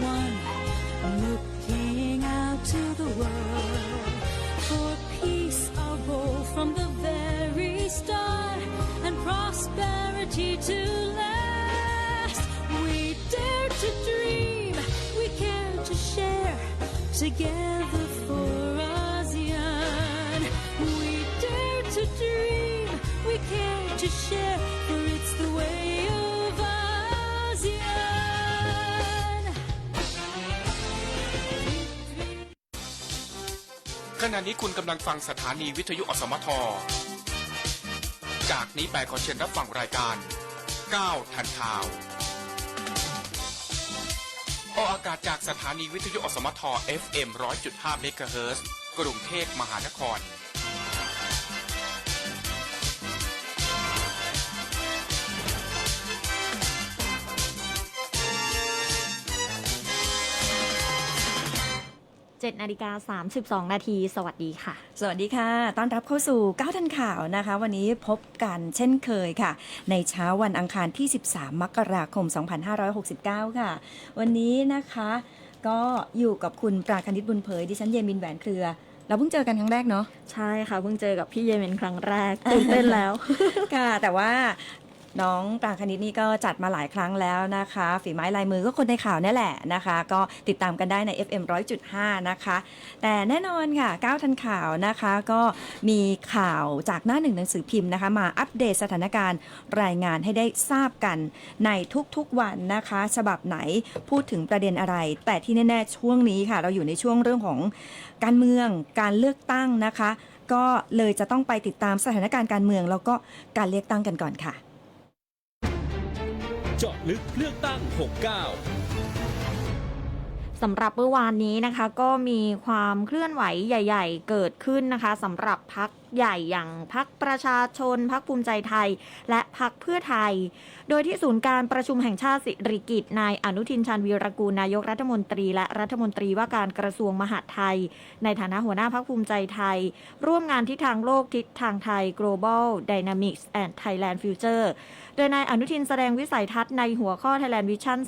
one, looking out to the world. For peace, our role from the very start, and prosperity to last. We dare to dream, we care to share, together ณะนี้คุณกำลังฟังสถานีวิทยุอสมท จากนี้ไปขอเชิญรับฟังรายการ9ทันข่าวออกอากาศจากสถานีวิทยุอสมท FM 100.5เมกะเฮิรตซ์กรุงเทพมหานคร 7นาฬิกา32 นาที สวัสดีค่ะ สวัสดีค่ะ ต้อนรับเข้าสู่9ทันข่าวนะคะ วันนี้พบกันเช่นเคยค่ะ ในเช้าวันอังคารที่ 13 มกราคม 2569 ค่ะ วันนี้นะคะ ก็อยู่กับคุณปราคณิตบุญเผย ดิฉันเยมินแหวนเครือ เราเพิ่งเจอกันครั้งแรกเนาะ ใช่ค่ะ เพิ่งเจอกับพี่เยเมนครั้งแรกตื่นเต้นแล้ว ค่ะ แต่ว่า น้องปรางคณิตนี่ก็จัดมาหลายครั้งแล้วนะคะ ฝีไม้ลายมือก็คนในข่าวนี่แหละนะคะ ก็ติดตามกันได้ใน FM 100.5 นะคะ แต่แน่นอนค่ะ9ทันข่าวนะคะ ก็มีข่าวจากหน้าหนึ่งหนังสือพิมพ์นะคะ มาอัปเดตสถานการณ์รายงานให้ได้ทราบกันในทุกๆวันนะคะ ฉบับไหนพูดถึงประเด็นอะไร แต่ที่แน่ๆช่วงนี้ค่ะ เราอยู่ในช่วงเรื่องของการเมืองการเลือกตั้งนะคะ ก็เลยจะต้องไปติดตามสถานการณ์การเมือง แล้วก็การเลือกตั้งกันก่อนค่ะ เจาะลึกเลือกตั้ง 69สำหรับเมื่อวานนี้นะคะก็มีความเคลื่อนไหวใหญ่ ๆ เกิดขึ้นนะคะสำหรับพักใหญ่อย่างพักประชาชน พักภูมิใจไทย และพักเพื่อไทย โดยที่ศูนย์การประชุมแห่งชาติสิริกิตนายอนุทินชาญวีรกูลนายกรัฐมนตรี และรัฐมนตรีว่าการกระทรวงมหาดไทย ในฐานะหัวหน้าพักภูมิใจไทย ร่วมงานทิศทางโลกทิศทางไทย global dynamics and Thailand future โดยนายอนุทินแสดงวิสัยทัศน์ในหัวข้อ Thailand Vision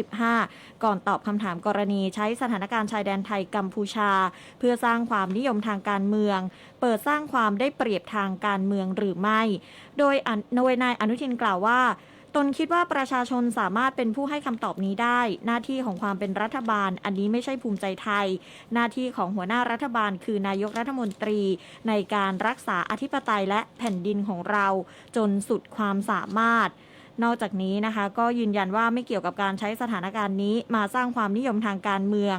2035 ก่อนตอบคำถามกรณีใช้สถานการณ์ชายแดนไทยกัมพูชา เพื่อสร้างความนิยมทางการเมืองเปิดสร้างความได้เปรียบทางการเมืองหรือไม่ โดยนโดยนายอนุทินกล่าวว่าตนคิดว่าประชาชนสามารถเป็นผู้ให้คำตอบนี้ได้ หน้าที่ของความเป็นรัฐบาล อันนี้ไม่ใช่ภูมิใจไทย หน้าที่ของหัวหน้ารัฐบาล คือนายกรัฐมนตรี ในการรักษาอธิปไตยและแผ่นดินของเรา จนสุดความสามารถ นอกจากนี้นะคะ ก็ยืนยันว่าไม่เกี่ยวกับการใช้สถานการณ์นี้ มาสร้างความนิยมทางการเมือง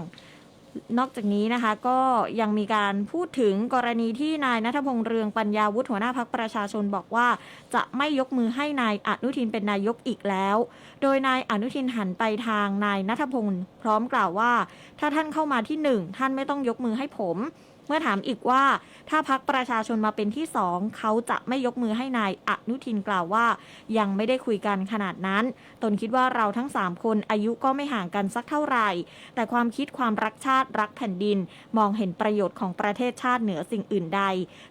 นอกจากนี้นะคะก็ยังมีการพูดถึงกรณีที่นายนัทพงษ์เรืองปัญญาวุฒิหัวหน้าพักประชาชนบอกว่า จะไม่ยกมือให้นายอนุทินเป็นนายกอีกแล้ว โดยนายอนุทินหันไปทางนายนัทพงษ์พร้อมกล่าวว่า ถ้าท่านเข้ามาที่หนึ่งท่านไม่ต้องยกมือให้ผม เมื่อถามอีกว่า ถ้าพักประชาชนมาเป็นที่สองเขาจะไม่ยกมือให้นายอนุทินกล่าวว่า ยังไม่ได้คุยกันขนาดนั้น ตนคิดว่าเราทั้ง 3 คนอายุก็ไม่ห่างกันสักเท่าไหร่ แต่ความคิดความรักชาติรักแผ่นดิน มองเห็นประโยชน์ของประเทศชาติเหนือสิ่งอื่นใด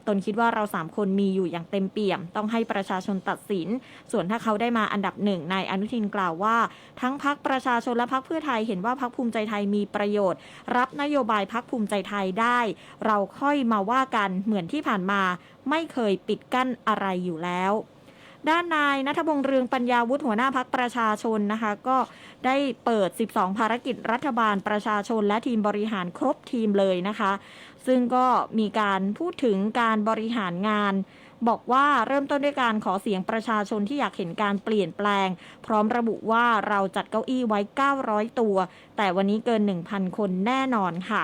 ตนคิดว่าเรา 3 คนมีอยู่อย่างเต็มเปี่ยม ต้องให้ประชาชนตัดสิน ส่วนถ้าเขาได้มาอันดับหนึ่งนายอนุทินกล่าวว่า ทั้งพักประชาชนและพักเพื่อไทยเห็นว่าพักภูมิใจไทยมีประโยชน์ รับนโยบายพักภูมิใจไทยได้เราค่อยมาว่ากันเหมือนที่ผ่านมาไม่เคยปิดกั้นอะไรอยู่แล้วด้านนายนัทพงษ์เรืองปัญญาวุฒิหัวหน้าพักประชาชนนะคะ ก็ได้เปิด 12 ภารกิจรัฐบาลประชาชนและทีมบริหารครบทีมเลยนะคะ ซึ่งก็มีการพูดถึงการบริหารงาน บอกว่าเริ่มต้นด้วยการขอเสียงประชาชนที่อยากเห็นการเปลี่ยนแปลง พร้อมระบุว่าเราจัดเก้าอี้ไว้ 900 ตัว แต่วันนี้เกิน 1,000 คนแน่นอนค่ะ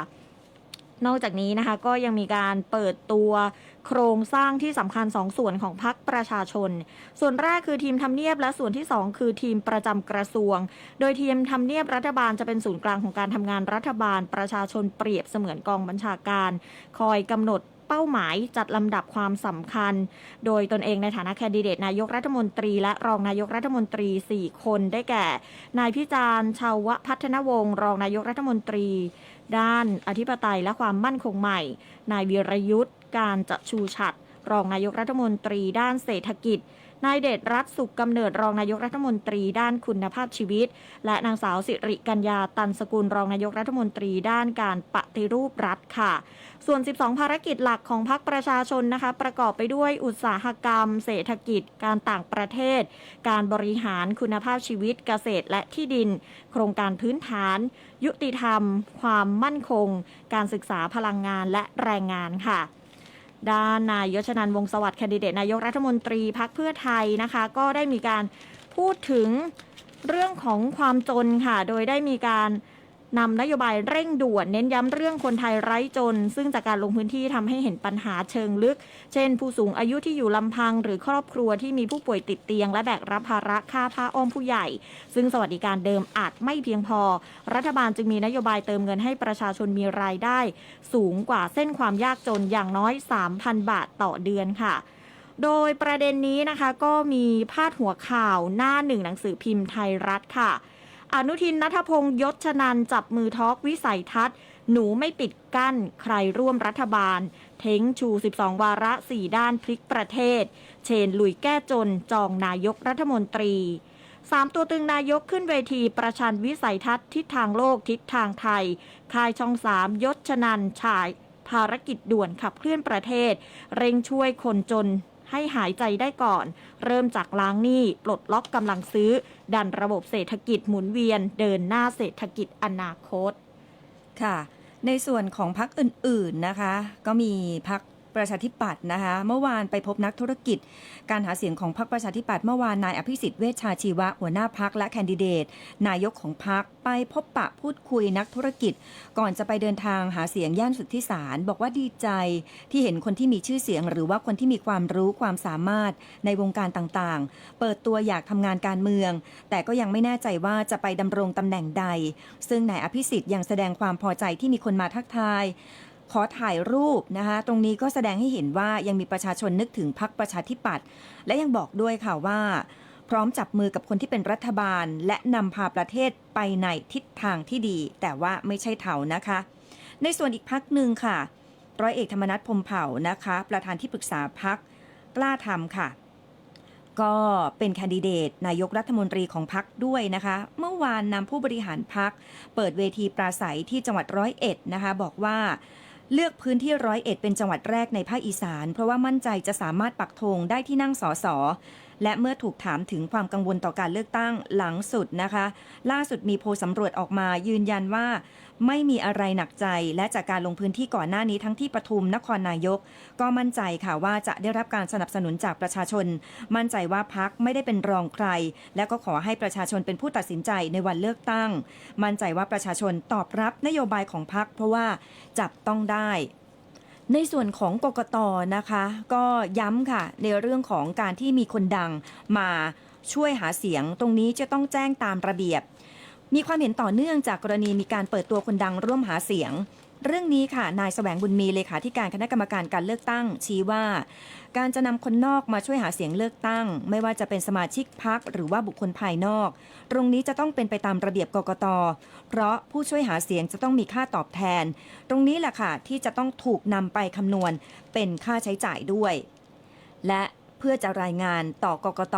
นอกจากนี้นะคะก็ยังมีการเปิดตัวโครงสร้างที่สำคัญ 2 ส่วนของพรรคประชาชน ส่วนแรกคือทีมทำเนียบและส่วนที่ 2 คือทีมประจำกระทรวง โดยทีมทำเนียบรัฐบาลจะเป็นศูนย์กลางของการทำงานรัฐบาล ประชาชนเปรียบเสมือนกองบัญชาการ คอยกำหนดเป้าหมายจัดลำดับความสำคัญ โดยตนเองในฐานะแคนดิเดตนายกรัฐมนตรีและรองนายกรัฐมนตรี 4 คนได้แก่ นายพิจารณ์ชาวพัฒนวงศ์รองนายกรัฐมนตรี ด้านอธิปไตยและความมั่นคงใหม่ นายวีรยุทธ์การจะชูฉัตรองนายกรัฐมนตรีด้านเศรษฐกิจ นายเดชรัตสุขกำเนิดรองนายกรัฐมนตรีด้านคุณภาพชีวิต และนางสาวสิริกัญญาตันสกุลรองนายกรัฐมนตรีด้านการปฏิรูปรัฐค่ะ ส่วน 12 ภารกิจหลักของพรรคประชาชนนะคะ ประกอบไปด้วยอุตสาหกรรม เศรษฐกิจ การต่างประเทศ การบริหารคุณภาพชีวิตเกษตรและที่ดิน โครงการพื้นฐาน ยุติธรรม ความมั่นคง การศึกษาพลังงานและแรงงานค่ะ ด้านนายยชนันวงศสวัสดิ์แคนดิเดตนายกรัฐมนตรีพักเพื่อไทยนะคะ ก็ได้มีการพูดถึงเรื่องของความจนค่ะ โดยได้มีการ นำนโยบายเร่งด่วน เน้นย้ำเรื่องคนไทยไร้จน ซึ่งจากการลงพื้นที่ทำให้เห็นปัญหาเชิงลึก เช่น ผู้สูงอายุที่อยู่ลำพัง หรือครอบครัวที่มีผู้ป่วยติดเตียง และแบกรับภาระค่าผ้าอ้อมผู้ใหญ่ ซึ่งสวัสดิการเดิมอาจไม่เพียงพอ รัฐบาลจึงมีนโยบายเติมเงินให้ประชาชนมีรายได้ สูงกว่าเส้นความยากจนอย่างน้อย 3,000 บาทต่อเดือนค่ะโดยประเด็นนี้นะคะก็มีพาดหัวข่าวหน้าหนึ่งหนังสือพิมพ์ไทยรัฐค่ะ อนุทินนัทพงศ์ยศชนันจับมือทอกวิสัยทัศน์ หนูไม่ปิดกั้น ใครร่วมรัฐบาล เท้งชู 12 วาระ 4 ด้านพลิกประเทศ เชนลุยแก้จนจองนายกรัฐมนตรีสามตัวตึงนายกขึ้นเวทีประชันวิสัยทัศน์ทิศทางโลกทิศทางไทย คายช่องสามยศชนันฉาย ภารกิจด่วนขับเคลื่อนประเทศ เร่งช่วยคนจน ให้หายใจได้ก่อน เริ่มจากล้างหนี้ปลดล็อกกำลังซื้อ ดันระบบเศรษฐกิจหมุนเวียน เดินหน้าเศรษฐกิจอนาคต ค่ะ ในส่วนของพักอื่นๆนะคะ ก็มีพัก ประชาธิปัตย์นะคะเมื่อวานไปพบนักธุรกิจ การหาเสียงของพักประชาธิปัตย์เมื่อวานนายอภิสิทธิ์เวชชาชีวะหัวหน้าพักและแคนดิเดต นายกของพักไปพบปะพูดคุยนักธุรกิจ ก่อนจะไปเดินทางหาเสียงย่านสุทธิสาร บอกว่าดีใจที่เห็นคนที่มีชื่อเสียง หรือว่าคนที่มีความรู้ความสามารถในวงการต่างๆ เปิดตัวอยากทำงานการเมือง แต่ก็ยังไม่แน่ใจว่าจะไปดำรงตำแหน่งใด ซึ่งนายอภิสิทธิ์ยังแสดงความพอใจที่มีคนมาทักทาย ขอถ่ายรูปนะคะตรงนี้ก็แสดงให้เห็นว่ายังมีประชาชนนึกถึงพักประชาธิปัตย์และยังบอกด้วยค่ะว่า พร้อมจับมือกับคนที่เป็นรัฐบาล และนำพาประเทศไปในทิศทางที่ดี แต่ว่าไม่ใช่เถานะคะ ในส่วนอีกพักหนึ่งค่ะ ร้อยเอกธรรมนัฐพรมเผ่านะคะ ประธานที่ปรึกษาพักกล้าทำค่ะก็เป็นแคนดิเดตนายกรัฐมนตรีของพักด้วยนะคะ เมื่อวานนำผู้บริหารพัก เปิดเวทีปราศัยที่จังหวัดร้อยเอ็ดนะคะ บอกว่า เลือกพื้นที่ร้อยเอ็ดเป็นจังหวัดแรกในภาคอีสาน เพราะว่ามั่นใจจะสามารถปักธงได้ที่นั่งสอสอ และเมื่อถูกถามถึงความกังวลต่อการเลือกตั้งหลังสุดนะคะ ล่าสุดมีโพลสำรวจออกมายืนยันว่า ไม่มีอะไรหนักใจ และจากการลงพื้นที่ก่อนหน้านี้ทั้งที่ปทุมนครนายก ก็มั่นใจค่ะว่าจะได้รับการสนับสนุนจากประชาชน มั่นใจว่าพักไม่ได้เป็นรองใคร และก็ขอให้ประชาชนเป็นผู้ตัดสินใจในวันเลือกตั้ง มั่นใจว่าประชาชนตอบรับนโยบายของพักเพราะว่าจับต้องได้ ในส่วนของกกตนะคะ ก็ย้ำค่ะ ในเรื่องของการที่มีคนดังมาช่วยหาเสียง ตรงนี้จะต้องแจ้งตามระเบียบ มีความเห็นต่อเนื่องจากกรณีมีการเปิดตัวคนดังร่วมหาเสียง เรื่องนี้ค่ะ นายแสวงบุญมีเลขาธิการคณะกรรมการการเลือกตั้ง ชี้ว่า การจะนำคนนอกมาช่วยหาเสียงเลือกตั้ง ไม่ว่าจะเป็นสมาชิกพักหรือว่าบุคคลภายนอก ตรงนี้จะต้องเป็นไปตามระเบียบกกต เพราะผู้ช่วยหาเสียงจะต้องมีค่าตอบแทน ตรงนี้แหละค่ะ ที่จะต้องถูกนำไปคำนวณเป็นค่าใช้จ่ายด้วย และเพื่อจะรายงานต่อกกต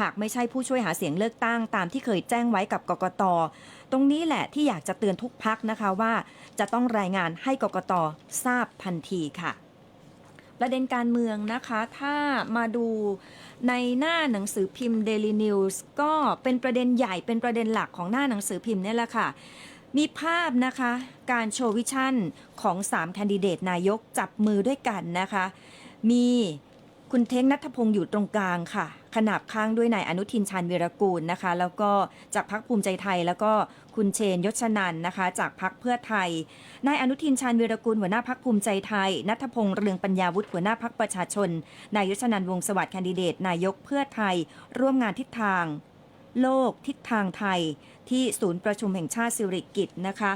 หากไม่ใช่ผู้ช่วยหาเสียงเลือกตั้งตามที่เคยแจ้งไว้กับกกต ตรงนี้แหละที่อยากจะเตือนทุกพักนะคะว่า จะต้องรายงานให้กกตทราบทันทีค่ะประเด็นการเมืองนะคะ ถ้ามาดูในหน้าหนังสือพิมพ์ Daily News ก็เป็นประเด็นใหญ่เป็นประเด็นหลักของหน้าหนังสือพิมพ์เนี่ยแหละค่ะ มีภาพนะคะการโชว์วิชั่นของ 3 แคนดิเดตนายกจับมือด้วยกันนะคะ มีคุณเท้งนัทพงศ์อยู่ตรงกลางค่ะ ขนาบข้างด้วยนายอนุทินชาญวีรกูลนะคะ แล้วก็จากพักภูมิใจไทย แล้วก็คุณเชนยศชนันนะคะ จากพักเพื่อไทยนายอนุทินชาญวีรกูลหัวหน้าพักภูมิใจไทยนัทพงศ์เรืองปัญญาวุฒิหัวหน้าพักประชาชนนายยศชนันวงศสวัสดิ์แคนดิเดต นายกเพื่อไทย ร่วมงานทิศทาง โลกทิศทางไทย ที่ศูนย์ประชุมแห่งชาติสิริกิตนะคะ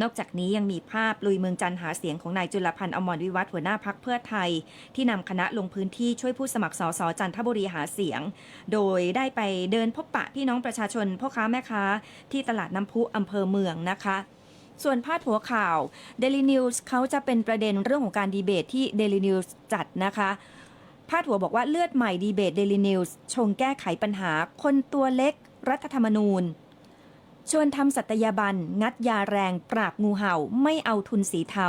นอกจากนี้ยังมีภาพลุยเมืองจันหาเสียงของนายจุลพันธ์อมรวิวัฒหัวหน้าพักเพื่อไทย ที่นำคณะลงพื้นที่ช่วยผู้สมัครสสจันทบุรีหาเสียง โดยได้ไปเดินพบปะพี่น้องประชาชนพ่อค้าแม่ค้า ที่ตลาดน้ำพุอำเภอเมืองนะคะส่วนพาดหัวข่าว Daily News เขาจะเป็นประเด็นเรื่องของการดีเบตที่ Daily News จัดนะคะ พาดหัวบอกว่าเลือดใหม่ดีเบตเดลินิวส์ชงแก้ไขปัญหาคนตัวเล็ก รัฐธรรมนูญ ชวนทำสัตยาบัน งัดยาแรง ปราบงูเห่า ไม่เอาทุนสีเทา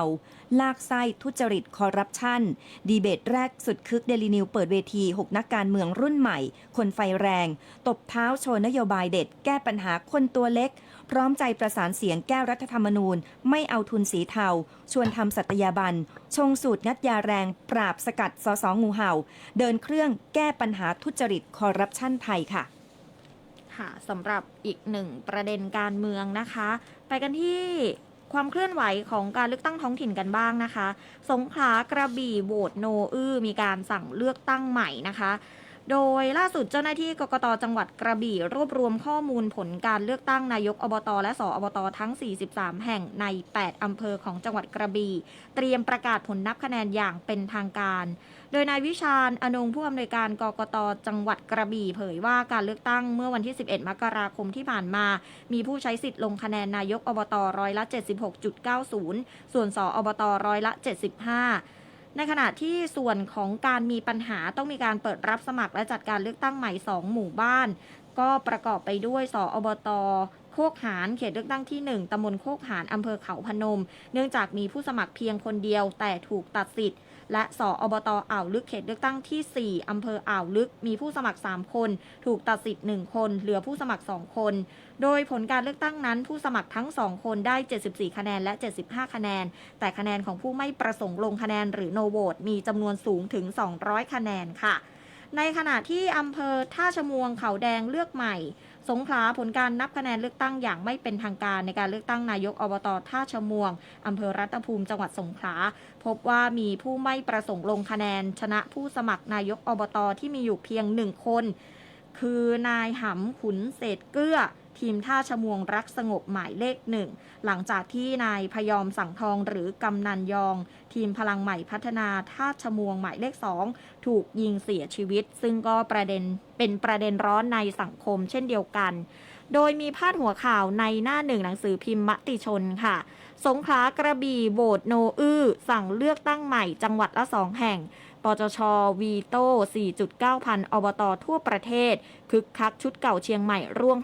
ลากไส้ทุจริตคอร์รัปชัน ดีเบตแรกสุดคึกเดลินิวเปิดเวที 6 นักการเมืองรุ่นใหม่ คนไฟแรง ตบเท้าโชว์นโยบายเด็ด แก้ปัญหาคนตัวเล็ก พร้อมใจประสานเสียงแก้รัฐธรรมนูญ ไม่เอาทุนสีเทา ชวนทำสัตยาบัน ชงสูตรงัดยาแรง ปราบสกัดสสงูเห่า เดินเครื่องแก้ปัญหาทุจริตคอร์รัปชันไทยค่ะ ค่ะสำหรับอีกหนึ่งประเด็นการเมืองนะคะ ไปกันที่ความเคลื่อนไหวของการเลือกตั้งท้องถิ่นกันบ้างนะคะ สงขลากระบี่โหวตโนอื้อมีการสั่งเลือกตั้งใหม่นะคะ โดยล่าสุดเจ้าหน้าที่กกตจังหวัดกระบี่รวบรวมข้อมูลผลการเลือกตั้งนายกอบต และสออบตทั้ง 43 แห่งใน 8 อำเภอของจังหวัดกระบี่ เตรียมประกาศผลนับคะแนนอย่างเป็นทางการ ดยนายวิชาญอนงผู้อำนวยการกกตจังหวัดกระบี่เผยว่าการเลือกตั้งเมื่อวันที่ 11 มกราคมที่ผ่านมา มีผู้ใช้สิทธิ์ลงคะแนนนายกอบตร้อยละ 76.90 ส่วนสออบตร้อยละ 75ในขณะที่ส่วนของการมีปัญหาต้องมีการเปิดรับสมัครและจัดการเลือกตั้งใหม่ 2 หมู่บ้าน ก็ประกอบไปด้วยสออบตโคกหารเขตเลือกตั้งที่ 1ตำบลโคกหารอำเภอเขาพนม เนื่องจากมีผู้สมัครเพียงคนเดียวแต่ถูกตัดสิทธิ์ และสออบตอ่าวลึกเขตเลือกตั้งที่ 4 อำเภออ่าวลึกมีผู้สมัคร 3 คน ถูกตัดสิทธิ์ 1 คน เหลือผู้สมัคร 2 คน โดยผลการเลือกตั้งนั้น ผู้สมัครทั้ง 2 คนได้ 74 คะแนนและ 75 คะแนน แต่คะแนนของผู้ไม่ประสงค์ลงคะแนนหรือโนโวตมีจำนวนสูงถึง 200 คะแนนค่ะ ในขณะที่อำเภอท่าชมวงเขาแดงเลือกใหม่ สงขลาผลการนับคะแนนเลือกตั้งอย่างไม่เป็นทางการในการเลือกตั้งนายกอบตท่าชมวงอำเภอรัตภูมิจังหวัดสงขลาพบว่ามีผู้ไม่ประสงค์ลงคะแนน ชนะผู้สมัครนายกอบตที่มีอยู่เพียงหนึ่งคน คือนายหำขุนเศษเกื้อ ทีมท่าชมวงรักสงบหมายเลขหนึ่งหลังจากที่นายพยอมสังทองหรือกำนันยอง ทีมพลังใหม่พัฒนาท่าชมวงหมายเลขสองถูกยิงเสียชีวิต ซึ่งก็ประเด็นเป็นประเด็นร้อนในสังคมเช่นเดียวกัน โดยมีพาดหัวข่าวในหน้าหนึ่งหนังสือพิมพ์มติชนค่ะ สงขลากระบี่โหวตโนอื้อสั่งเลือกตั้งใหม่จังหวัดละสองแห่ง ปจช วีโต้ 4.9 พันอบต ทั่วประเทศ คึกคักชุดเก่าเชียงใหม่ร่วง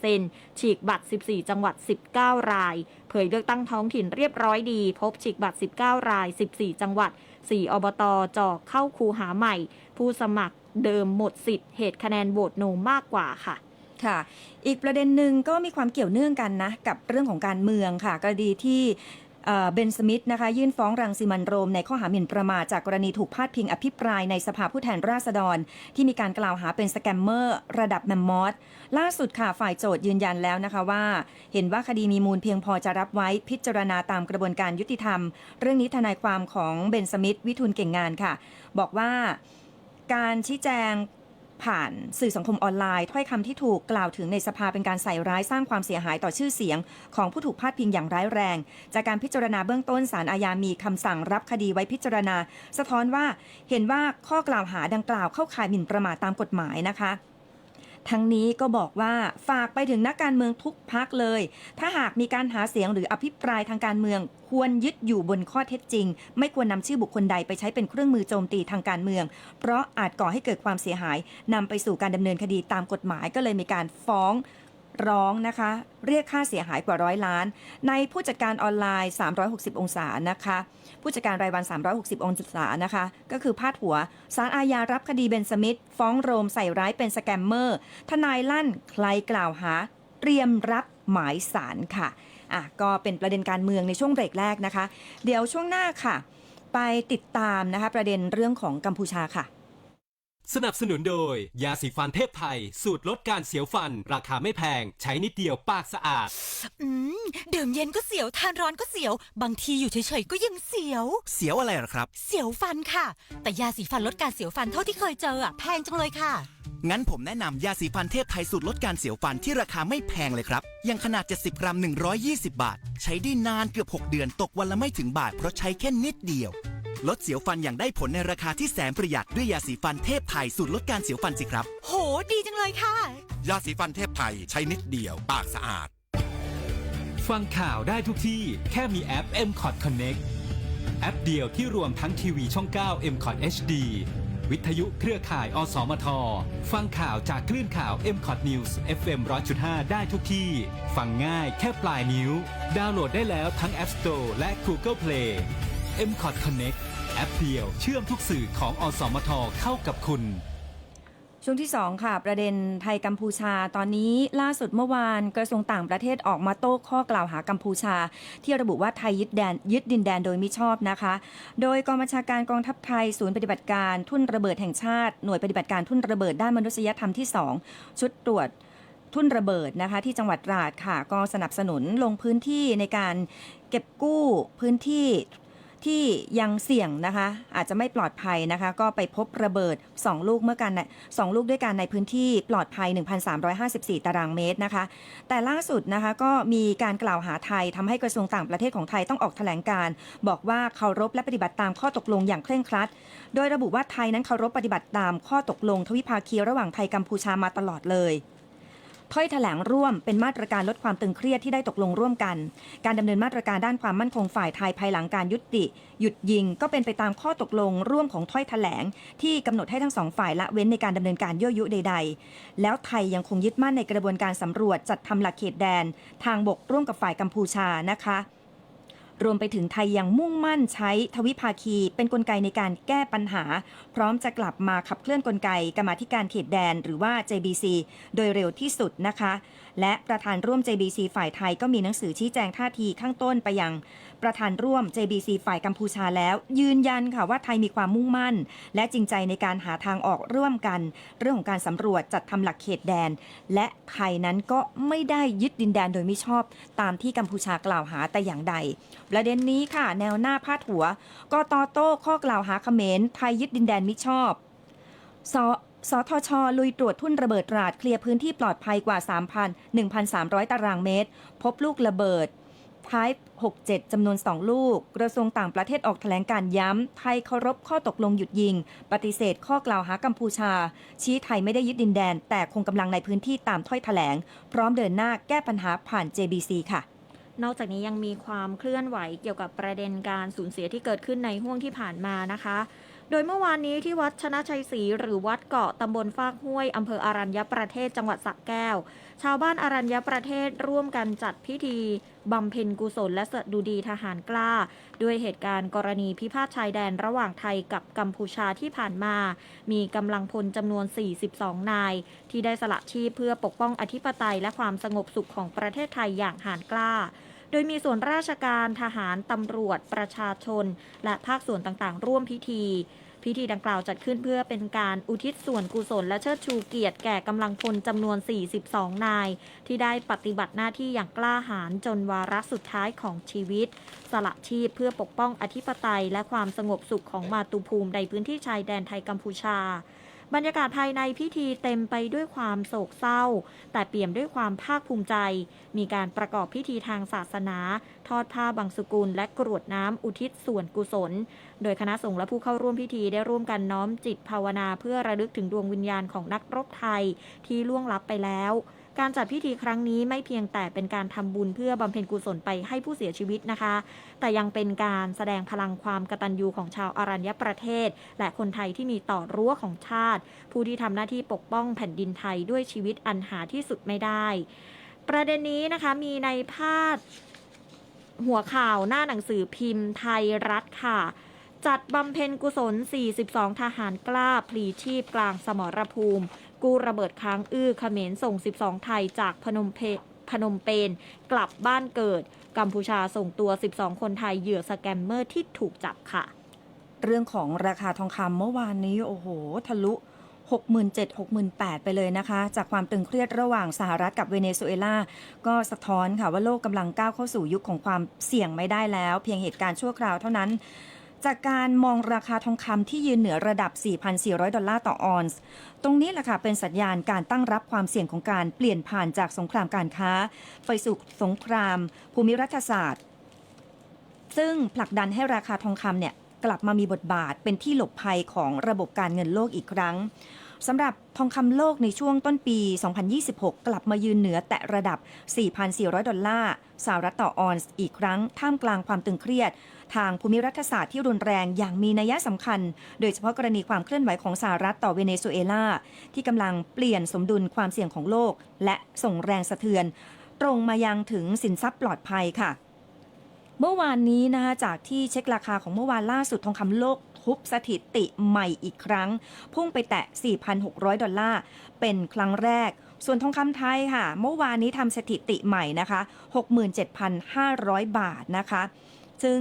50%ฉีกบัตร 14 จังหวัด 19 ราย เผยเลือกตั้งท้องถิ่นเรียบร้อยดี พบฉีกบัตร 19 ราย 14 จังหวัด 4 อบตจอกเข้าคูหาใหม่ ผู้สมัครเดิมหมดสิทธิ์เหตุคะแนนโหวตโนมากกว่าค่ะค่ะ อีกประเด็นหนึ่งก็มีความเกี่ยวเนื่องกันนะ กับเรื่องของการเมืองค่ะกรณีที่ เบนสมิธนะคะยื่นฟ้องรังสิมันโรม ในข้อหาหมิ่นประมาทจากกรณีถูกพาดพิงอภิปรายในสภาผู้แทนราษฎร ที่มีการกล่าวหาเป็นสแกมเมอร์ ระดับแมมมอสล่าสุดค่ะฝ่ายโจทย์ยืนยันแล้วนะคะว่า เห็นว่าคดีมีมูลเพียงพอจะรับไว้พิจารณาตามกระบวนการยุติธรรม เรื่องนี้ทนายความของเบนสมิธวิทูลเก่งงานค่ะ บอกว่าการชี้แจง ผ่านสื่อสังคมออนไลน์ถ้อยคำที่ถูกกล่าวถึงในสภาเป็นการใส่ร้ายสร้างความเสียหายต่อชื่อเสียง ของผู้ถูกพาดพิงอย่างร้ายแรง จากการพิจารณาเบื้องต้นศาลอาญามีคำสั่งรับคดีไว้พิจารณา สะท้อนว่าเห็นว่าข้อกล่าวหาดังกล่าวเข้าข่ายหมิ่นประมาทตามกฎหมายนะคะ ทั้งนี้ก็บอกว่าฝากไปถึงนักการเมืองทุกพักเลย ถ้าหากมีการหาเสียงหรืออภิปรายทางการเมือง ควรยึดอยู่บนข้อเท็จจริง ไม่ควรนำชื่อบุคคลใดไปใช้เป็นเครื่องมือโจมตีทางการเมือง เพราะอาจก่อให้เกิดความเสียหายนำไปสู่การดำเนินคดีตามกฎหมายก็เลยมีการฟ้อง ร้องนะคะ เรียกค่าเสียหายกว่าร้อยล้าน ในผู้จัดการออนไลน์ 360 องศานะคะ ผู้จัดการรายวัน 360 องศานะคะ ก็คือพาดหัวสารอาญารับคดีเบนสมิธฟ้องโรมใส่ร้ายเป็นสแกมเมอร์ ทนายลั่นใครกล่าวหา เตรียมรับหมายสารค่ะอะ ก็เป็นประเด็นการเมืองในช่วงเบรกแรกนะคะ เดี๋ยวช่วงหน้าค่ะ ไปติดตามนะคะประเด็นเรื่องของกัมพูชาค่ะ สนับสนุนโดย ยาสีฟันเทพไทย สูตรลดการเสียวฟัน ราคาไม่แพง ใช้นิดเดียวปากสะอาด อืม ดื่มเย็นก็เสียว ทานร้อนก็เสียว บางทีอยู่เฉยๆก็ยังเสียว เสียวอะไรเหรอครับ เสียวฟันค่ะ แต่ยาสีฟันลดการเสียวฟันเท่าที่เคยเจออะแพงจังเลยค่ะ งั้นผมแนะนำยาสีฟันเทพไทยสูตรลดการเสียวฟันที่ราคาไม่แพงเลยครับอย่างขนาด 70 กรัม 120 บาท ใช้ได้นานเกือบ 6 เดือน ตกวันละไม่ถึงบาท เพราะใช้แค่นิดเดียว ลดเสียวฟันอย่างได้ผลในราคาที่แสนประหยัดด้วยยาสีฟันเทพไทยสูตรลดการเสียวฟันสิครับ โห ดีจังเลยค่ะ ยาสีฟันเทพไทยใช้นิดเดียว ปากสะอาด ฟังข่าวได้ทุกที่แค่มีแอป m c o t Connect แอปเดียวที่รวมทั้งทีวีช่อง 9 m c o t HD วิทยุเครือข่ายอสมท ฟังข่าวจากคลื่นข่าว m c o t News FM 100.5 ได้ทุกที่ ฟังง่ายแค่ปลายนิ้ว ดาวน์โหลดได้แล้วทั้ง App Store และ Google Play m c o t Connect แอปเดียวเชื่อมทุกสื่อของอสมทเข้ากับคุณ ช่วงที่ 2 ค่ะ ประเด็นไทยกัมพูชาตอนนี้ล่าสุดเมื่อวานกระทรวงต่างประเทศออกมาโต้ข้อกล่าวหากัมพูชา ที่ระบุว่าไทยยึดแดนยึดดินแดนโดยมิชอบนะคะ โดยกองบัญชาการกองทัพไทยศูนย์ปฏิบัติการทุ่นระเบิดแห่งชาติหน่วยปฏิบัติการทุ่นระเบิดด้านมนุษยธรรมที่ 2 ชุดตรวจทุ่นระเบิดนะคะที่จังหวัดตราดค่ะก็สนับสนุนลงพื้นที่ในการเก็บกู้พื้นที่ ที่ยังเสี่ยงนะคะ อาจจะไม่ปลอดภัยนะคะ ก็ไปพบระเบิด 2 ลูกเมื่อกันสองลูกด้วยกันในพื้นที่ปลอดภัย 1,354 ตารางเมตรนะคะ แต่ล่าสุดนะคะก็มีการกล่าวหาไทยทำให้กระทรวงต่างประเทศของไทยต้องออกแถลงการ บอกว่าเคารพและปฏิบัติตามข้อตกลงอย่างเคร่งครัด โดยระบุว่าไทยนั้นเคารพปฏิบัติตามข้อตกลงทวิภาคีระหว่างไทยกัมพูชามาตลอดเลย ถ้อยแถลงร่วมเป็นมาตรการลดความตึงเครียดที่ได้ตกลงร่วมกัน การดำเนินมาตรการด้านความมั่นคงฝ่ายไทยภายหลังการยุติ หยุดยิงก็เป็นไปตามข้อตกลงร่วมของถ้อยแถลง ที่กำหนดให้ทั้งสองฝ่ายละเว้นในการดำเนินการยั่วยุใด ๆ แล้วไทยยังคงยึดมั่นในกระบวนการสำรวจจัดทำหลักเขตแดน ทางบกร่วมกับฝ่ายกัมพูชานะคะ รวมไปถึงไทยยังมุ่งมั่นใช้ทวิภาคีเป็นนกลไกในการแก้ปัญหา พร้อมจะกลับมาขับเคลื่อนกลไกกรรมาธิการเขตแดน หรือว่า JBC โดยเร็วที่สุดนะคะ และประธานร่วม JBC ฝ่ายไทยก็มีหนังสือชี้แจงท่าทีข้างต้นไปยัง ประธานร่วม JBC ฝ่ายกัมพูชาแล้ว ยืนยันค่ะว่าไทยมีความมุ่งมั่น และจริงใจในการหาทางออกร่วมกัน เรื่องของการสำรวจจัดทำหลักเขตแดน และไทยนั้นก็ไม่ได้ยึดดินแดนโดยไม่ชอบ ตามที่กัมพูชากล่าวหาแต่อย่างใด ประเด็นนี้ค่ะ แนวหน้าพาดหัวก็ตอโต้ข้อกล่าวหาเขมรไทยยึดดินแดนไมิชอบสสทช ลุยตรวจทุ่นระเบิดตราดเคลียร์พื้นที่ปลอดภัยกว่า 3,000 1,300 ตารางเมตร พบลูกระเบิด Type 67 จำนวน 2 ลูก กระทรวงต่างประเทศออกแถลงการย้ำ ไทยเคารพข้อตกลงหยุดยิง ปฏิเสธข้อกล่าวหากัมพูชา ชี้ไทยไม่ได้ยึดดินแดน แต่คงกำลังในพื้นที่ตามถ้อยแถลง พร้อมเดินหน้าแก้ปัญหาผ่าน JBC ค่ะนอกจากนี้ยังมีความเคลื่อนไหวเกี่ยวกับประเด็นการสูญเสียที่เกิดขึ้นในห่วงที่ผ่านมานะคะ โดยเมื่อวานนี้ที่วัดชนะชัยศรีหรือวัดเกาะตำบลฟากห้วยอำเภออารัญญประเทศจังหวัดสระแก้ว ชาวบ้านอารัญญประเทศร่วมกันจัดพิธีบำเพ็ญกุศลและสดุดีทหารกล้า ด้วยเหตุการณ์กรณีพิพาทชายแดนระหว่างไทยกับกัมพูชาที่ผ่านมา มีกำลังพลจำนวน 42 นาย ที่ได้สละชีพเพื่อปกป้องอธิปไตยและความสงบสุขของประเทศไทยอย่างหาญกล้าโดยมีส่วนราชการทหาร ตำรวจ ประชาชน และภาคส่วนต่างๆ ร่วมพิธี พิธีดังกล่าวจัดขึ้นเพื่อเป็นการอุทิศส่วนกุศลและเชิดชูเกียรติแก่กำลังพลจำนวน 42 นาย ที่ได้ปฏิบัติหน้าที่อย่างกล้าหาญจนวาระสุดท้ายของชีวิต สละชีพเพื่อปกป้องอธิปไตย และความสงบสุขของมาตุภูมิในพื้นที่ชายแดนไทยกัมพูชา บรรยากาศภายในพิธีเต็มไปด้วยความโศกเศร้า แต่เปี่ยมด้วยความภาคภูมิใจ มีการประกอบพิธีทางศาสนา ทอดผ้าบังสุกุล และกรวดน้ำอุทิศส่วนกุศล โดยคณะสงฆ์และผู้เข้าร่วมพิธีได้ร่วมกันน้อมจิตภาวนาเพื่อระลึกถึงดวงวิญญาณของนักรบไทยที่ล่วงลับไปแล้ว การจัดพิธีครั้งนี้ไม่เพียงแต่เป็นการทำบุญเพื่อบำเพ็ญกุศลไปให้ผู้เสียชีวิตนะคะ แต่ยังเป็นการแสดงพลังความกตัญญูของชาวอารัญญประเทศ และคนไทยที่มีต่อรั้วของชาติ ผู้ที่ทำหน้าที่ปกป้องแผ่นดินไทยด้วยชีวิตอันหาที่สุดไม่ได้ ประเด็นนี้นะคะมีในพาดหัวข่าวหน้าหนังสือพิมพ์ไทยรัฐค่ะจัดบำเพ็ญกุศล 42 ทหารกล้าพลีชีพกลางสมรภูมิ กู้ระเบิดค้างอื้อเขมรส่ง 12 ไทยจากพนมเพพนมเปญกลับบ้านเกิด กัมพูชาส่งตัว 12 คนไทยเหยื่อสแกมเมอร์ที่ถูกจับค่ะ เรื่องของราคาทองคำเมื่อวานนี้โอ้โห ทะลุ 67,000 68,000 ไปเลยนะคะ จากความตึงเครียดระหว่างสหรัฐกับเวเนซุเอลา ก็สะท้อนค่ะว่าโลกกำลังก้าวเข้าสู่ยุคของความเสี่ยงไม่ได้แล้ว เพียงเหตุการณ์ชั่วคราวเท่านั้น จากการมองราคาทองคำที่ยืนเหนือระดับ 4,400 ดอลลาร์ต่อออนซ์ ตรงนี้แหละค่ะเป็นสัญญาณการตั้งรับความเสี่ยงของการเปลี่ยนผ่านจากสงครามการค้า ไฟสุกสงคราม ภูมิรัฐศาสตร์ ซึ่งผลักดันให้ราคาทองคำเนี่ยกลับมามีบทบาทเป็นที่หลบภัยของระบบการเงินโลกอีกครั้ง สำหรับทองคำโลกในช่วงต้นปี 2026 กลับมายืนเหนือแตะระดับ 4,400 ดอลลาร์สหรัฐต่อออนซ์อีกครั้ง ท่ามกลางความตึงเครียด ทางภูมิรัฐศาสตร์ที่รุนแรงอย่างมีนัยสำคัญ โดยเฉพาะกรณีความเคลื่อนไหวของสหรัฐต่อเวเนซุเอลา ที่กำลังเปลี่ยนสมดุลความเสี่ยงของโลก และส่งแรงสะเทือน ตรงมายังถึงสินทรัพย์ปลอดภัยค่ะเมื่อวานนี้นะคะจากที่เช็คราคาของเมื่อวานล่าสุดทองคำโลก ทุบสถิติใหม่อีกครั้ง พุ่งไปแตะ 4,600 ดอลลาร์ เป็นครั้งแรก ส่วนทองคำไทยค่ะ เมื่อวานนี้ทำสถิติใหม่นะคะ 67,500 บาทนะคะ ซึ่ง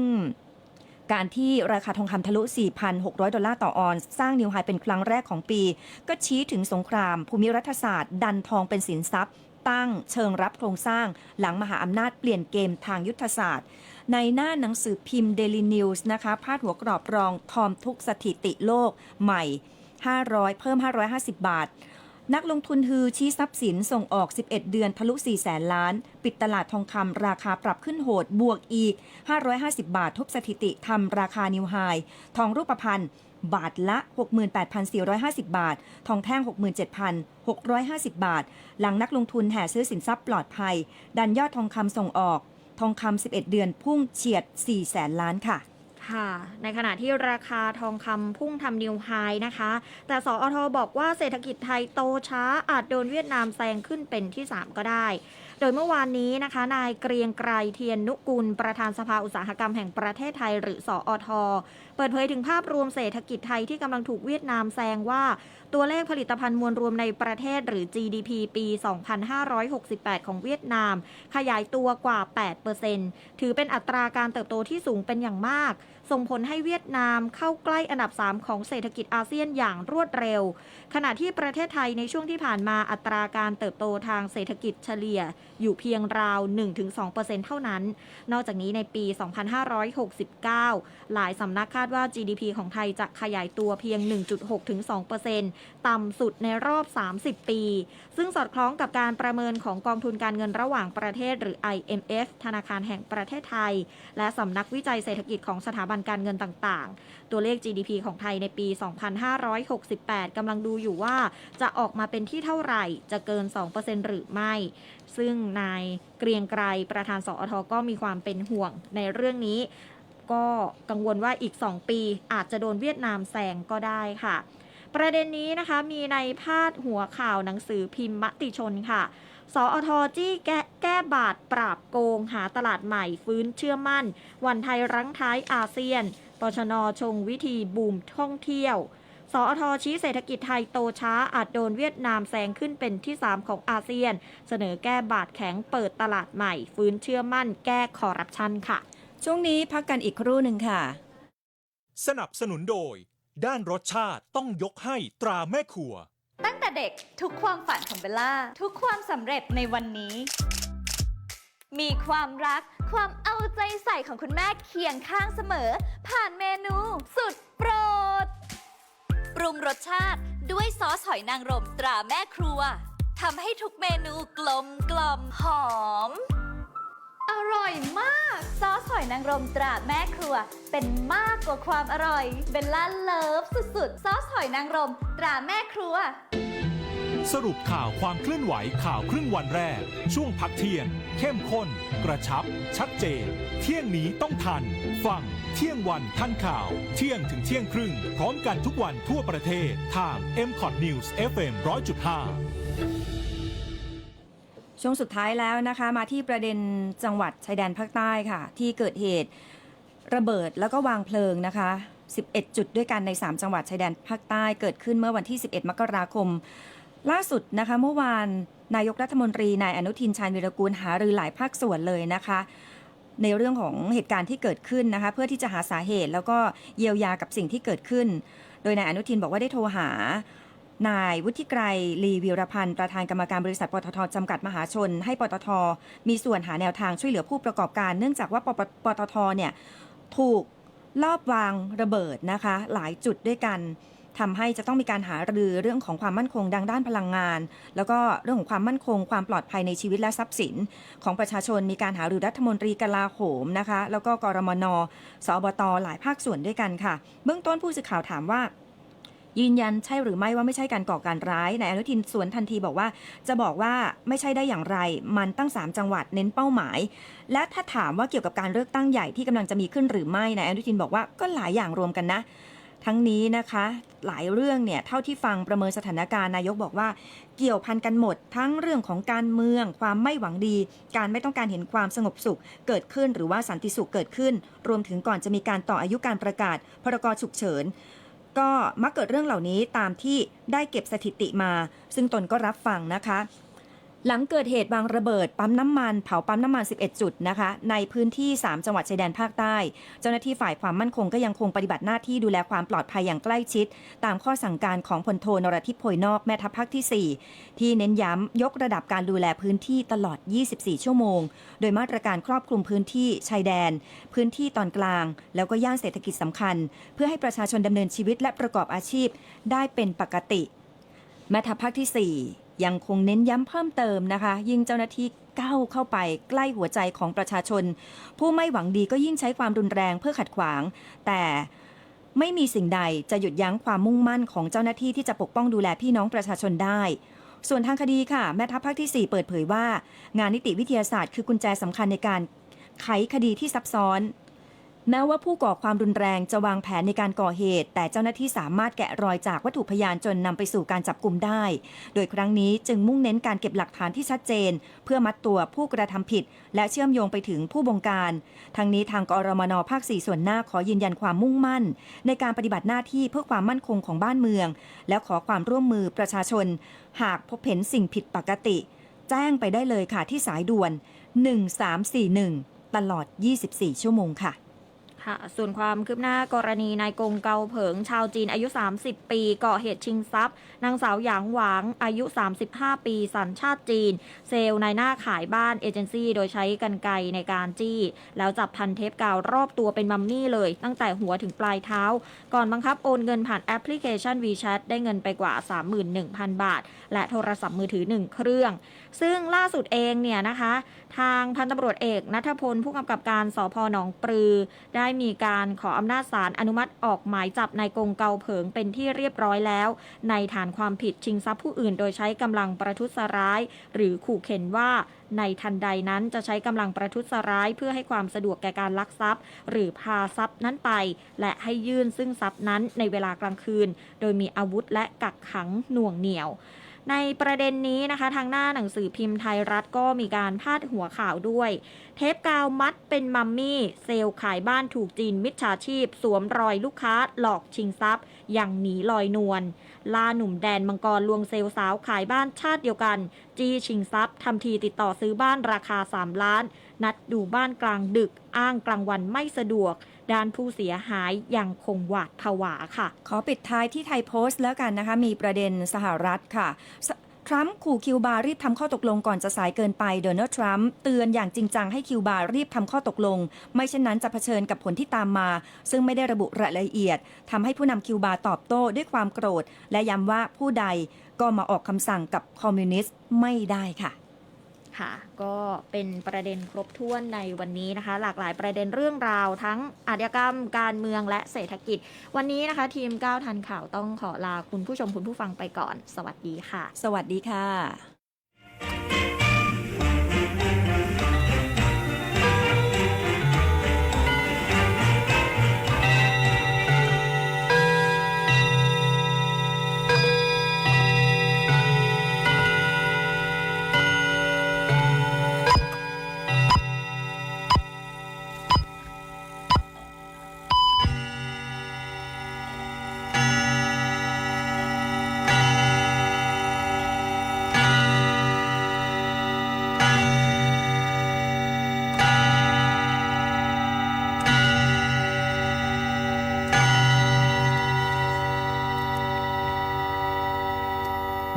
การที่ราคาทองคำทะลุ 4,600 ดอลลาร์ต่อออนซ์สร้างนิวไฮเป็นครั้งแรกของปี ก็ชี้ถึงสงครามภูมิรัฐศาสตร์ ดันทองเป็นสินทรัพย์ ตั้ง เชิงรับโครงสร้าง หลังมหาอำนาจเปลี่ยนเกมทางยุทธศาสตร์ ในหน้าหนังสือพิมพ์ Daily News นะคะ พาดหัวกรอบรองทอมทุกสถิติโลกใหม่ 500 เพิ่ม 550 บาท นักลงทุนฮือชี้ทรัพย์สินส่งออก 11 เดือนทะลุ 4 แสนล้าน ปิดตลาดทองคำราคาปรับขึ้นโหดบวกอีก 550 บาททุบสถิติทำราคานิวไฮทองรูปพรรณ บาทละ 68,450 บาท ทองแท่ง 67,650 บาท หลังนักลงทุนแห่ซื้อสินทรัพย์ปลอดภัย ดันยอดทองคำส่งออก ทองคำ 11 เดือนพุ่งเฉียด 4 แสนล้านค่ะค่ะในขณะที่ราคาทองคำพุ่งทำนิวไฮนะคะ แต่สอทบอกว่าเศรษฐกิจไทยโตช้าอาจโดนเวียดนามแซงขึ้นเป็นที่ 3 ก็ได้ โดยเมื่อวานนี้นะคะ นายเกรียงไกรเทียนนุกุล ประธานสภาอุตสาหกรรมแห่งประเทศไทยหรือสอท เปิดเผยถึงภาพรวมเศรษฐกิจไทยที่กำลังถูกเวียดนามแซงว่า ตัวเลขผลิตภัณฑ์มวลรวมในประเทศหรือ GDP ปี 2568 ของเวียดนาม ขยายตัวกว่า 8%ถือเป็นอัตราการเติบโตที่สูงเป็นอย่างมาก ส่งผลให้เวียดนามเข้าใกล้อันดับ 3 ของเศรษฐกิจอาเซียนอย่างรวดเร็ว ขณะที่ประเทศไทยในช่วงที่ผ่านมาอัตราการเติบโตทางเศรษฐกิจเฉลี่ยอยู่เพียงราว 1-2%เท่านั้น นอกจากนี้ในปี 2569 หลายสำนักคาดว่า GDP ของไทยจะขยายตัวเพียง 1.6-2%ต่ำสุดในรอบ 30 ปี ซึ่งสอดคล้องกับการประเมินของกองทุนการเงินระหว่างประเทศหรือ IMF ธนาคารแห่งประเทศไทย และสำนักวิจัยเศรษฐกิจของสถาบันการเงินต่างๆ ตัวเลข GDP ของไทยในปี 2568 กำลังดูอยู่ว่าจะออกมาเป็นที่เท่าไหร่ จะเกิน 2%หรือไม่ ซึ่งนายเกรียงไกรประธานสอทก็มีความเป็นห่วงในเรื่องนี้ ก็กังวลว่าอีก 2 ปีอาจจะโดนเวียดนามแซงก็ได้ค่ะ ประเด็นนี้นะคะมีในพาดหัวข่าวหนังสือพิมพ์มติชนค่ะสอทจี้แก้แก้บาทปราบโกงหาตลาดใหม่ฟื้นเชื่อมั่น วันไทยรั้งท้ายอาเซียนปชนชงวิธีบูมท่องเที่ยวสอทชี้เศรษฐกิจไทยโตช้าอาจโดนเวียดนามแซงขึ้นเป็นที่ 3 ของอาเซียน เสนอแก้บาทแข็งเปิดตลาดใหม่ ฟื้นเชื่อมั่นแก้คอร์รัปชันค่ะ ช่วงนี้พักกันอีกครู่หนึ่งค่ะ สนับสนุนโดย ด้านรสชาติต้องยกให้ตราแม่ครัว ตั้งแต่เด็กทุกความฝันของเบลล่า ทุกความสำเร็จในวันนี้ มีความรักความเอาใจใส่ของคุณแม่เคียงข้างเสมอ ผ่านเมนู สุดโปรด ปรุงรสชาติด้วยซอสหอยนางรมตราแม่ครัวทำให้ทุกเมนูกลมกล่อมหอมอ ร่อยมาก ซอสหอยนางรมตราแม่ครัว เป็นมากกว่าความอร่อย เบลล่าเลิฟสุดๆ ซอสหอยนางรมตราแม่ครัว สรุปข่าวความเคลื่อนไหวข่าวครึ่งวันแรก ช่วงพักเที่ยง เข้มข้น กระชับ ชัดเจน เที่ยงนี้ต้องทัน ฟัง เที่ยงวันทันข่าว เที่ยงถึงเที่ยงครึ่ง พร้อมกันทุกวันทั่วประเทศทาง m c o t News FM 100.5 ช่วงสุดท้ายแล้วนะคะมาที่ประเด็นจังหวัดชายแดนภาคใต้ค่ะ ที่เกิดเหตุระเบิดแล้วก็วางเพลิงนะคะ 11 จุดด้วยกันใน 3 จังหวัดชายแดนภาคใต้เกิดขึ้นเมื่อวันที่ 11 มกราคม ล่าสุดนะคะเมื่อวานนายกรัฐมนตรีนายอนุทินชาญวิรกูลหารือหลายภาคส่วนเลยนะคะ ในเรื่องของเหตุการณ์ที่เกิดขึ้นนะคะ เพื่อที่จะหาสาเหตุแล้วก็เยียวยากับสิ่งที่เกิดขึ้น โดยนายอนุทินบอกว่าได้โทรหา นายวุฒิไกรลีวีรพันธ์ประธานกรรมการบริษัทปตทจำกัดมหาชน ให้ปตท มีส่วนหาแนวทางช่วยเหลือผู้ประกอบการ เนื่องจากว่าปปตทเนี่ยถูกลอบวางระเบิดนะคะ หลายจุดด้วยกันทำให้จะต้องมีการหารือเรื่องของความมั่นคงดังด้านพลังงาน แล้วก็เรื่องของความมั่นคง ความปลอดภัยในชีวิตและทรัพย์สิน ของประชาชนมีการหารือรัฐมนตรีกลาโหมนะคะ แล้วก็กรมนสอบตหลายภาคส่วนด้วยกันค่ะ เบื้องต้นผู้สื่อข่าวถามว่า ยืนยันใช่หรือไม่ว่าไม่ใช่การก่อการร้ายนายอนุทินสวนทันทีบอกว่า จะบอกว่าไม่ใช่ได้อย่างไร มันตั้ง 3 จังหวัดเน้นเป้าหมาย และถ้าถามว่าเกี่ยวกับการเลือกตั้งใหญ่ที่กำลังจะมีขึ้นหรือไม่นายอนุทินบอกว่าก็หลายอย่างรวมกันนะ ทั้งนี้นะคะหลายเรื่องเนี่ยเท่าที่ฟังประเมินสถานการณ์นายกบอกว่า เกี่ยวพันกันหมด ทั้งเรื่องของการเมือง ความไม่หวังดี การไม่ต้องการเห็นความสงบสุข เกิดขึ้นหรือว่าสันติสุขเกิดขึ้น รวมถึงก่อนจะมีการต่ออายุการประกาศพรกฉุกเฉิน ก็มักเกิดเรื่องเหล่านี้ตามที่ได้เก็บสถิติมา ซึ่งตนก็รับฟังนะคะ หลังเกิดเหตุวางระเบิดปั๊มน้ำมันเผาปั๊มน้ำมัน 11 จุดนะคะ ในพื้นที่ 3 จังหวัดชายแดนภาคใต้ เจ้าหน้าที่ฝ่ายความมั่นคงก็ยังคงปฏิบัติหน้าที่ดูแลความปลอดภัยอย่างใกล้ชิด ตามข้อสั่งการของพลโทนรทิพย์โพยนอกแม่ทัพภาคที่ 4 ที่เน้นย้ำยกระดับการดูแลพื้นที่ตลอด 24 ชั่วโมง โดยมาตรการครอบคลุมพื้นที่ชายแดน พื้นที่ตอนกลาง แล้วก็ย่านเศรษฐกิจสำคัญ เพื่อให้ประชาชนดำเนินชีวิตและประกอบอาชีพ ได้เป็นปกติแม่ทัพภาคที่ 4 ยังคงเน้นย้ำเพิ่มเติมนะคะ ยิ่งเจ้าหน้าที่ก้าวเข้าไปใกล้หัวใจของประชาชน ผู้ไม่หวังดีก็ยิ่งใช้ความรุนแรงเพื่อขัดขวาง แต่ไม่มีสิ่งใดจะหยุดยั้งความมุ่งมั่นของเจ้าหน้าที่ที่จะปกป้องดูแลพี่น้องประชาชนได้ ส่วนทางคดีค่ะ แม่ทัพภาคที่ 4 เปิดเผยว่า งานนิติวิทยาศาสตร์คือกุญแจสำคัญในการไขคดีที่ซับซ้อน แม้ว่าผู้ก่อความรุนแรงจะวางแผนในการก่อเหตุ แต่เจ้าหน้าที่สามารถแกะรอยจากวัตถุพยานจนนำไปสู่การจับกลุ่มได้ โดยครั้งนี้จึงมุ่งเน้นการเก็บหลักฐานที่ชัดเจน เพื่อมัดตัวผู้กระทำผิด และเชื่อมโยงไปถึงผู้บงการ ทั้งนี้ทางกรมนภาค 4 ส่วนหน้าขอยืนยันความมุ่งมั่น ในการปฏิบัติหน้าที่เพื่อความมั่นคงของบ้านเมือง และขอความร่วมมือประชาชน หากพบเห็นสิ่งผิดปกติ แจ้งไปได้เลยค่ะที่สายด่วน 1341 ตลอด 24 ชั่วโมงค่ะ ค่ะส่วนความคืบหน้ากรณีนายกงเกาเผิงชาวจีนอายุ 30 ปีก่อเหตุชิงทรัพย์นางสาวหยางหวางอายุ 35 ปีสัญชาติจีน เซลล์นายหน้าขายบ้านเอเจนซี่โดยใช้กันไกในการจี้ แล้วจับพันเทปกาวรอบตัวเป็นมัมมี่เลย ตั้งแต่หัวถึงปลายเท้า ก่อนบังคับโอนเงินผ่านแอปพลิเคชัน WeChat ได้เงินไปกว่า 31,000 บาท และโทรศัพท์มือถือ 1 เครื่อง ซึ่งล่าสุดเองเนี่ยนะคะ ทางพันตำรวจเอกนัทพลผู้กำกับการสพหนองปลือได้มีการขออำนาจศาลอนุมัติออกหมายจับนายกงเกาเผิงเป็นที่เรียบร้อยแล้ว ในฐานความผิดชิงทรัพย์ผู้อื่น โดยใช้กำลังประทุษร้าย หรือขู่เข็นว่าในทันใดนั้นจะใช้กำลังประทุษร้ายเพื่อให้ความสะดวกแก่การลักทรัพย์ หรือพาทรัพย์นั้นไป และให้ยื่นซึ่งทรัพย์นั้นในเวลากลางคืน โดยมีอาวุธและกักขังหน่วงเหนี่ยว ในประเด็นนี้นะคะทางหน้าหนังสือพิมพ์ไทยรัฐก็มีการพาดหัวข่าวด้วย เทปกาวมัดเป็นมัมมี่ เซลล์ขายบ้านถูกจีนมิจฉาชีพ สวมรอยลูกค้าหลอกชิงทรัพย์ อย่างหนีลอยนวลลาหนุ่มแดนมังกรลวงเซลล์สาวขายบ้านชาติเดียวกัน จี้ชิงทรัพย์ทำทีติดต่อซื้อบ้านราคา 3 ล้าน นัดดูบ้านกลางดึกอ้างกลางวันไม่สะดวก ด้านผู้เสียหายยังคงหวาดผวาค่ะ ขอปิดท้ายที่ไทยโพสต์แล้วกันนะคะ มีประเด็นสหรัฐค่ะทรัมป์ขู่คิวบารีบทำข้อตกลงก่อนจะสายเกินไปโดนัลด์ทรัมป์เตือนอย่างจริงจังให้คิวบารีบทำข้อตกลง ไม่เช่นนั้นจะเผชิญกับผลที่ตามมา ซึ่งไม่ได้ระบุรายละเอียดทำให้ผู้นำคิวบาตอบโต้ด้วยความโกรธ และย้ำว่าผู้ใดก็มาออกคำสั่งกับคอมมิวนิสต์ไม่ได้ค่ะ ค่ะ ก็เป็นประเด็นครบถ้วนในวันนี้นะคะ หลากหลายประเด็นเรื่องราวทั้งอาชญากรรมการเมืองและเศรษฐกิจ วันนี้นะคะ ทีมก้าวทันข่าวต้องขอลาคุณผู้ชมคุณผู้ฟังไปก่อน สวัสดีค่ะ สวัสดีค่ะ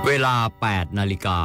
เวลา 8 นาฬิกา